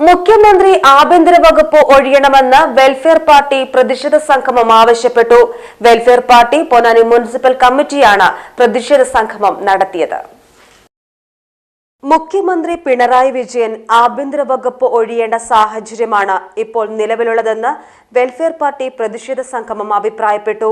മുഖ്യമന്ത്രി ആഭ്യന്തര വകുപ്പ് ഒഴിയണമെന്ന് വെൽഫെയർ പാർട്ടി പ്രതിഷേധ സംഗമം ആവശ്യപ്പെട്ടു. വെൽഫെയർ പാർട്ടി പൊന്നാനി മുനിസിപ്പൽ കമ്മിറ്റിയാണ് പ്രതിഷേധ സംഗമം നടത്തിയത്. മുഖ്യമന്ത്രി പിണറായി വിജയൻ ആഭ്യന്തര വകുപ്പ് ഒഴിയേണ്ട സാഹചര്യമാണ് ഇപ്പോൾ നിലവിലുള്ളതെന്ന് വെൽഫെയർ പാർട്ടി പ്രതിഷേധ സംഗമം അഭിപ്രായപ്പെട്ടു.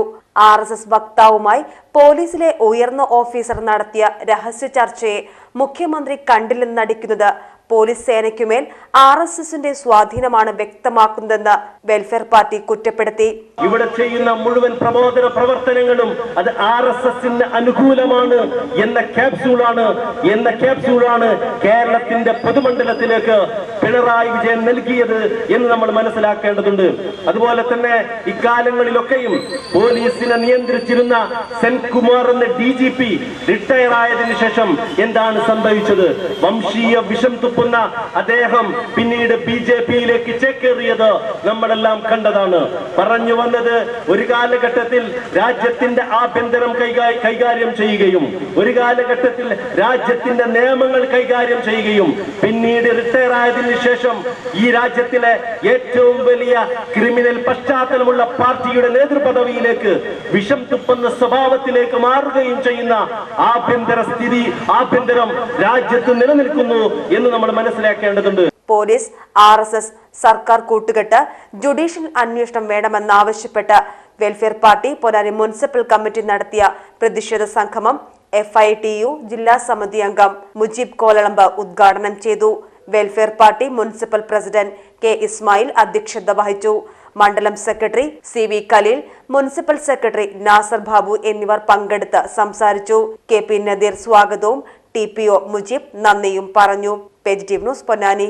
ആർ എസ് എസ് വക്താവുമായി പോലീസിലെ ഉയർന്ന ഓഫീസർ നടത്തിയ രഹസ്യ ചർച്ചയെ മുഖ്യമന്ത്രി കണ്ടില്ലെന്ന് നടിക്കുന്നത് പോലീസ് സേനയ്ക്കുമേൽ ആർ എസ് എസിന്റെ സ്വാധീനമാണ് വ്യക്തമാക്കുന്നതെന്ന് വെൽഫെയർ പാർട്ടി കുറ്റപ്പെടുത്തി. ഇവിടെ ചെയ്യുന്ന മുഴുവൻ പ്രബോധന പ്രവർത്തനങ്ങളും അത് ആർ എസ് എസിന് അനുകൂലമാണ് എന്ന ക്യാപ്സ്യൂളാണ് എന്ന ക്യാപ്സ്യൂളാണ് കേരളത്തിന്റെ പൊതുമണ്ഡലത്തിലേക്ക് പിണറായി വിജയൻ നൽകിയത് എന്ന് നമ്മൾ മനസ്സിലാക്കേണ്ടതുണ്ട്. അതുപോലെ തന്നെ ഇക്കാലങ്ങളിലൊക്കെയും പോലീസിനെ നിയന്ത്രിച്ചിരുന്ന സെൻകുമാർ എന്ന ഡി ജി പി റിട്ടയർ ആയതിനു ശേഷം എന്താണ് സംഭവിച്ചത്? വംശീയ വിഷം തുപ്പുന്ന അദ്ദേഹം പിന്നീട് ബി ജെ പിയിലേക്ക് ചേക്കേറിയത് നമ്മളെല്ലാം കണ്ടതാണ്. പറഞ്ഞു വന്നത് ഒരു കാലഘട്ടത്തിൽ രാജ്യത്തിന്റെ ആഭ്യന്തരം കൈകാര്യം ചെയ്യുകയും ഒരു കാലഘട്ടത്തിൽ രാജ്യത്തിന്റെ നിയമങ്ങൾ കൈകാര്യം ചെയ്യുകയും പിന്നീട് റിട്ടയർ ആയതിനു ശേഷം ഈ രാജ്യത്തിലെ ഏറ്റവും വലിയ ക്രിമിനൽ പശ്ചാത്തലമുള്ള പാർട്ടിയുടെ നേതൃപദവിയിലേക്ക് വിഷം തുപ്പുന്ന സ്വഭാവത്തിലേക്ക് മാറുകയും ചെയ്യുന്ന ആഭ്യന്തര സ്ഥിതി ആഭ്യന്തരം രാജ്യത്ത് നിലനിൽക്കുന്നു എന്ന് നമ്മൾ മനസ്സിലാക്കേണ്ടതുണ്ട്. പോലീസ് ആർ എസ് എസ് സർക്കാർ കൂട്ടുകെട്ട് ജുഡീഷ്യൽ അന്വേഷണം വേണമെന്നാവശ്യപ്പെട്ട് welfare party Ponnani municipal committee നടത്തിയ പ്രതിഷേധ സംഗമം എഫ് ഐ ടി യു ജില്ലാ സമിതി അംഗം മുജീബ് കോലളമ്പ് ഉദ്ഘാടനം ചെയ്തു. Welfare party municipal president K Ismail അധ്യക്ഷത വഹിച്ചു. മണ്ഡലം secretary C V Khaleel municipal secretary Nasar Babu എന്നിവർ പങ്കെടുത്ത് സംസാരിച്ചു. കെ പി നദീർ സ്വാഗതവും ടി പി ഒ മുജീബ് നന്ദിയും പറഞ്ഞു. Positive news Ponnani.